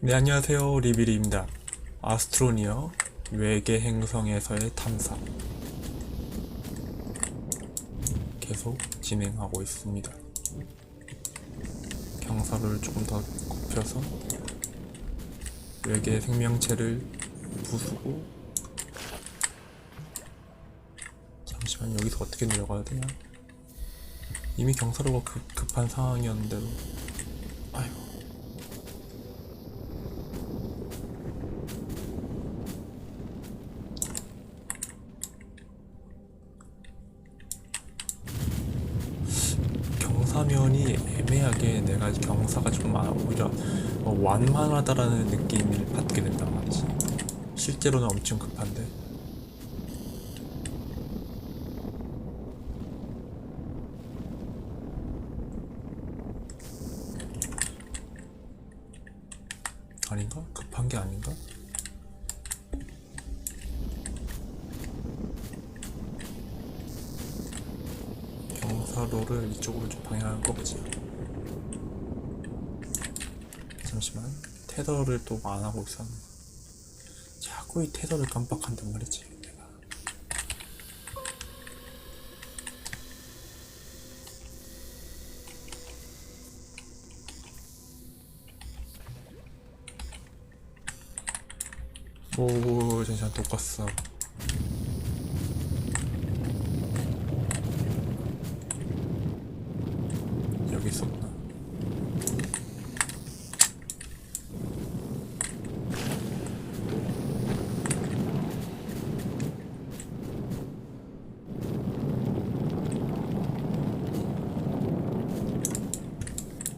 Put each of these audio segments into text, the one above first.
네, 안녕하세요. 리비리입니다. 아스트로니어 외계 행성에서의 탐사 계속 진행하고 있습니다. 경사를 조금 더 굽혀서 외계 생명체를 부수고 잠시만 여기서 어떻게 내려가야 되나? 이미 경사로가 급, 급한 상황이었는데도 아휴 경사면이 애매하게 내가 경사가 좀 아- 오히려 어, 완만하다라는 느낌을 받게 된단 말이지. 실제로는 엄청 급한데. 아닌가? 급한 게 아닌가? 경사로를 이쪽으로 좀 방향을 꺾지. 잠시만. 테더를 또 안 하고 있었네. 자꾸 이 테더를 깜빡한단 말이지. 내가. 오, 또 껐어. 여기 있었구나.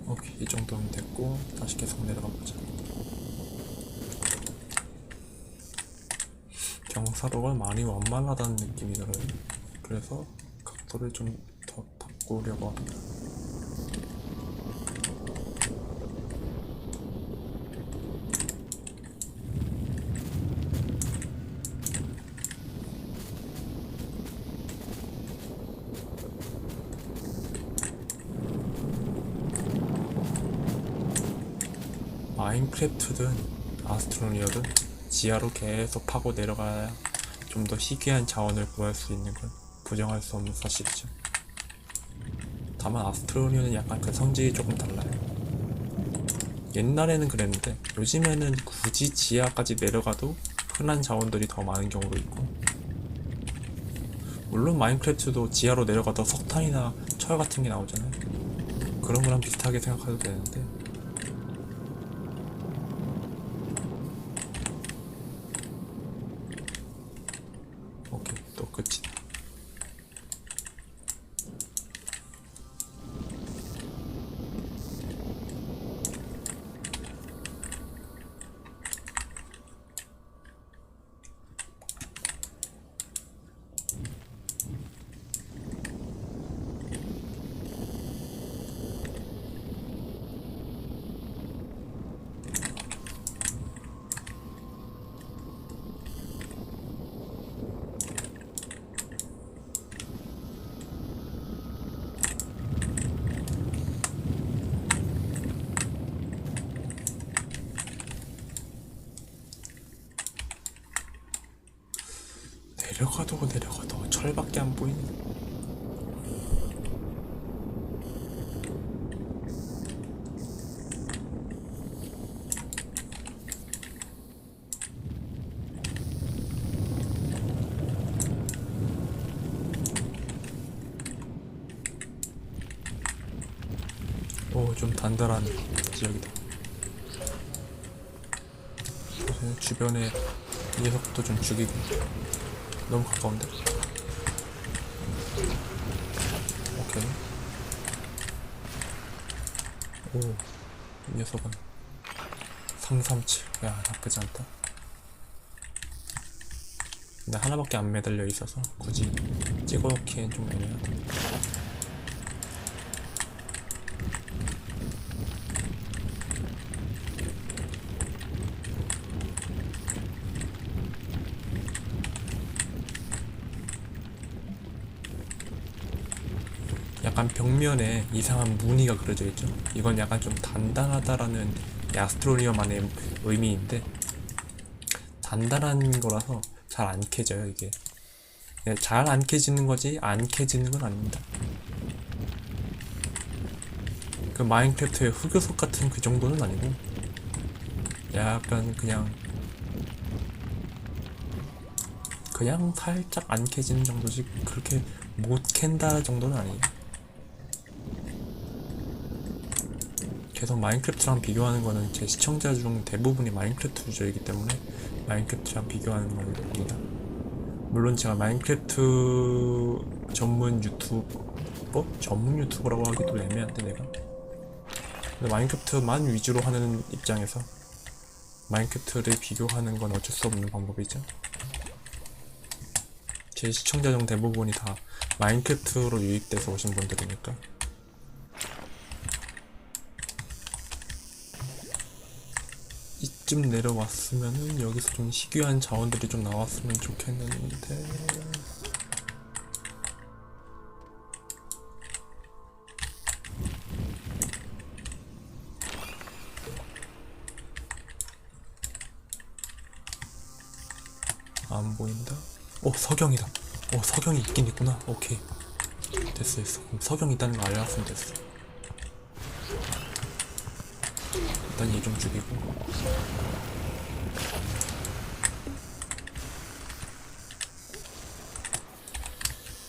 오케이, 이 됐고, 다시 계속 내려가 보자. 경사로가 많이 완만하다는 느낌이 들어요. 그래서 각도를 좀 더 바꾸려고 합니다. 마인크래프트든 아스트로니어든 지하로 계속 파고 내려가야 좀 더 희귀한 자원을 구할 수 있는 건 부정할 수 없는 사실이죠. 다만 아스트로니어는 약간 그 성질이 조금 달라요. 옛날에는 그랬는데 요즘에는 굳이 지하까지 내려가도 흔한 자원들이 더 많은 경우도 있고 물론 마인크래프트도 지하로 내려가도 석탄이나 철 같은 게 나오잖아요. 그런 거랑 비슷하게 생각해도 되는데 오케이 또 끝이다 내려가도 내려가도 철밖에 안 보이네 오, 좀 단단한 지역이다. 주변에 이 녀석부터 좀 죽이고. 너무 가까운데? 오케이. 오, 이 녀석은 337. 야, 나쁘지 않다. 근데 하나밖에 안 매달려 있어서 굳이 찍어놓기엔 좀 애매하다. 약간 벽면에 이상한 무늬가 그려져 있죠. 이건 약간 좀 단단하다라는 이 아스트로리어만의 의미인데 단단한 거라서 잘 안 캐져요 이게. 잘 안 캐지는 거지 안 캐지는 건 아닙니다. 그 마인크래프트의 흑요석 같은 그 정도는 아니고 약간 그냥 그냥 살짝 안 캐지는 정도지 그렇게 못 캔다 정도는 아니에요 계속 마인크래프트랑 비교하는 거는 제 시청자 중 대부분이 마인크래프트 유저이기 때문에 마인크래프트랑 비교하는 겁니다. 물론 제가 마인크래프트 전문 유튜버? 전문 유튜버라고 하기도 애매한데 내가 근데 마인크래프트만 위주로 하는 입장에서 마인크래프트를 비교하는 건 어쩔 수 없는 방법이죠. 제 시청자 중 대부분이 다 마인크래프트로 유입돼서 오신 분들이니까 이쯤 내려왔으면은 여기서 좀 희귀한 자원들이 좀 나왔으면 좋겠는데 안 보인다. 어 석영이다. 어 석영이 있긴 있구나. 오케이 됐어 됐어. 그럼 석영 있다는 거 알았으면 됐어. 일단 얘 좀 죽이고.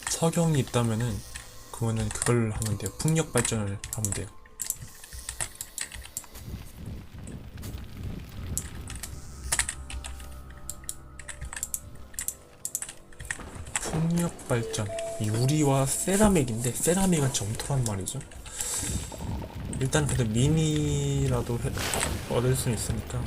석영이 있다면은 그거는 그걸 하면 돼요. 풍력 발전을 하면 돼요. 풍력 발전 유리와 세라믹인데 세라믹은 점토란 말이죠. 일단 근데 미니라도 해- 얻을 수 있으니까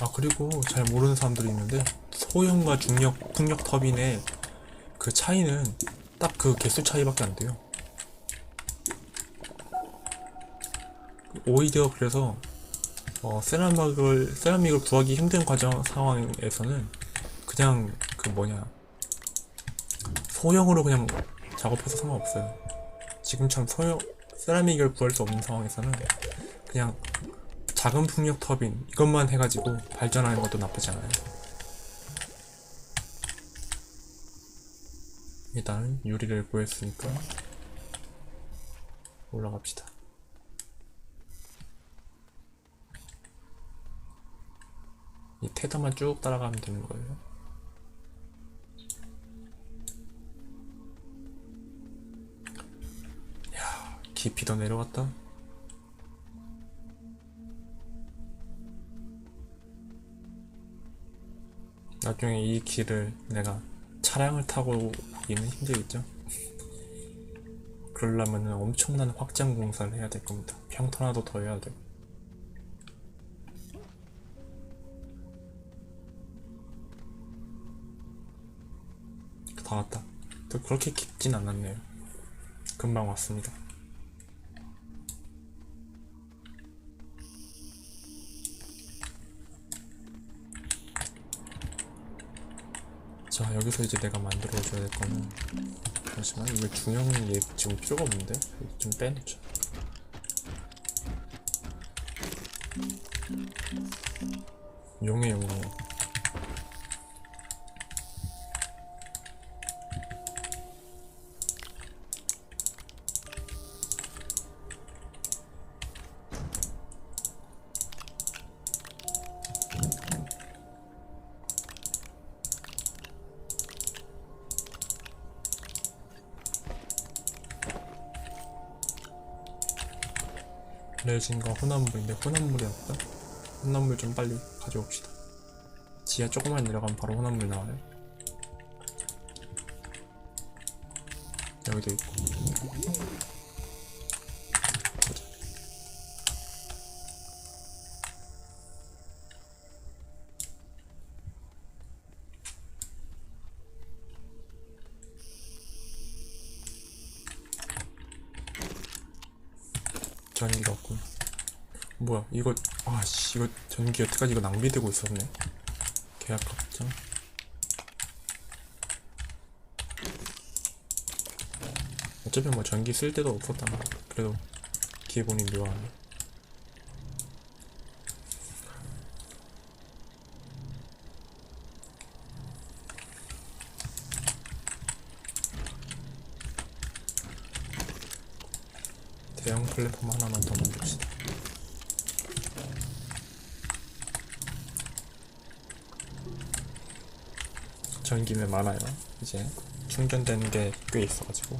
아 그리고 잘 모르는 사람들이 있는데 소형과 중력 풍력 터빈의 그 차이는 딱 그 개수 차이밖에 안 돼요. 오히려 그래서 어, 세라믹을 세라믹을 구하기 힘든 과정 상황에서는 그냥 그 뭐냐 소형으로 그냥 작업해서 상관없어요. 지금처럼 소형 세라믹을 구할 수 없는 상황에서는 그냥 작은 풍력 터빈 이것만 해가지고 발전하는 것도 나쁘지 않아요. 일단 유리를 구했으니까 올라갑시다. 이 테더만 쭉 따라가면 되는 거예요. 야, 깊이 더 내려갔다. 나중에 이 길을 내가 차량을 타고 가기는 힘들겠죠? 그러려면 엄청난 확장 공사를 해야 될 겁니다. 평탄화도 더 해야 되고. 다 왔다. 또 그렇게 깊진 않았네요. 금방 왔습니다. 자 여기서 이제 내가 만들어줘야 될 거는. 잠시만 이거 중형 얘 지금 필요가 없는데? 좀 빼놓자. 용해 용 해 레진과 혼합물인데 혼합물이 없다? 혼합물 좀 빨리 가져옵시다. 지하 조금만 내려가면 바로 혼합물 나와요. 여기도 있고 뭐야 이거 아씨 이거 전기 여태까지 이거 낭비되고 있었네. 계약 갑장. 어차피 뭐 전기 쓸 데도 없었잖아. 그래도 기분이 묘하네. 대형 플랫폼 하나만 더 만듭시다. 전기는 많아요. 이제 충전되는 게 꽤 있어가지고.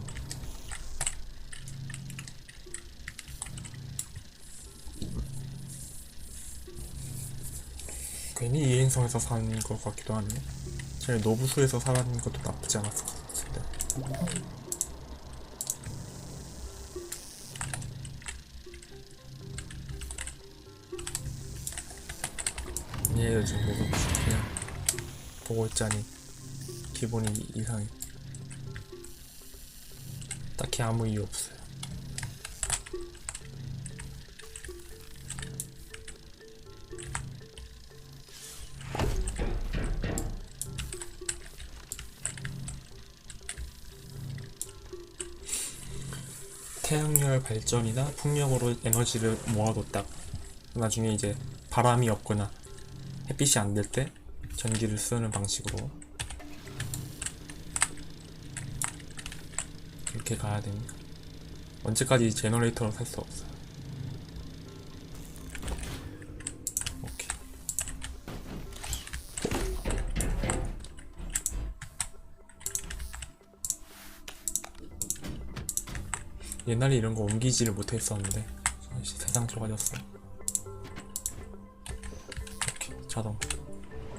괜히 이행성에서 산 것 같기도 하네. 차라리 노부수에서 사는 것도 나쁘지 않았을 것 같은데. 얘 요즘 계속 그냥 보고 있자니 기분이 이상해. 딱히 아무 이유 없어요. 태양열 발전이나 풍력으로 에너지를 모아뒀다가 나중에 이제 바람이 없거나 햇빛이 안 될 때 전기를 쓰는 방식으로 이렇게 가야 됩니다. 언제까지 제너레이터를 살수 없어요. 옛날에 이런 거 옮기지를 못했었는데 세상 좁아졌어. 오케이 자동.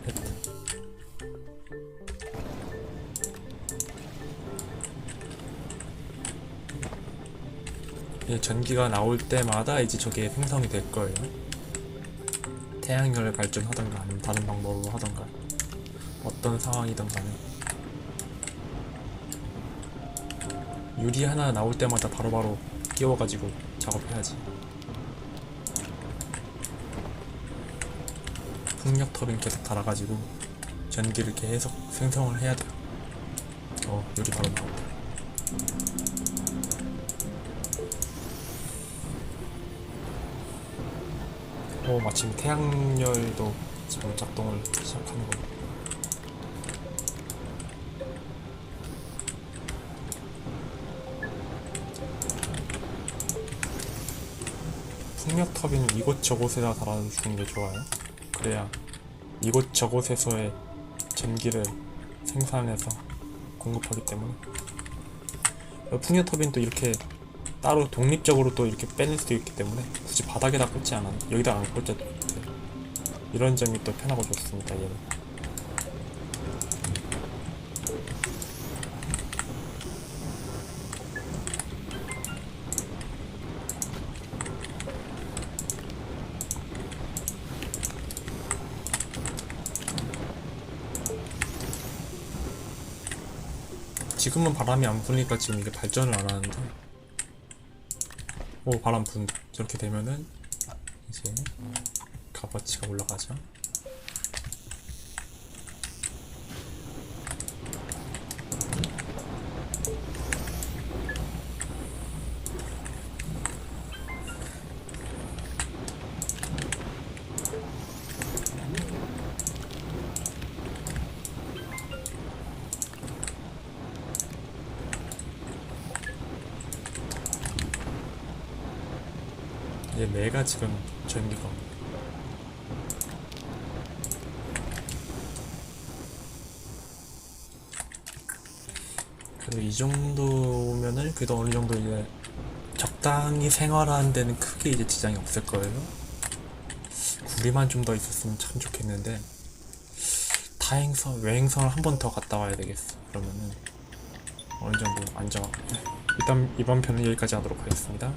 됐다. 전기가 나올 때마다 이제 저게 생성이 될 거예요. 태양열 발전하던가 아니면 다른 방법으로 하던가 어떤 상황이든 간에 유리 하나 나올 때마다 바로바로 끼워가지고 작업해야지. 풍력 터빈 계속 달아가지고 전기를 계속 생성을 해야 돼요. 어, 유리 바로 나온다. 오, 마침 태양열도 지금 작동을 시작하는 거. 풍력 터빈은 이곳저곳에다 달아주는 게 좋아요. 그래야 이곳저곳에서의 전기를 생산해서 공급하기 때문에 풍력 터빈도 이렇게 따로 독립적으로 또 이렇게 빼낼 수도 있기 때문에 굳이 바닥에다 꽂지 않아 여기다 안 꽂아도 돼. 이런 점이 또 편하고 좋습니다 얘는. 지금은 바람이 안 부니까 지금 이게 발전을 안 하는데. 오 바람 분다 저렇게 되면은 이제 값어치가 올라가죠 내가 지금 전기가. 그래도 이 정도면은 그래도 어느 정도 이제 적당히 생활하는 데는 크게 이제 지장이 없을 거예요. 구리만 좀 더 있었으면 참 좋겠는데 타행선 외행선을 한 번 더 갔다 와야 되겠어. 그러면은 어느 정도 안정. 일단 이번 편은 여기까지 하도록 하겠습니다.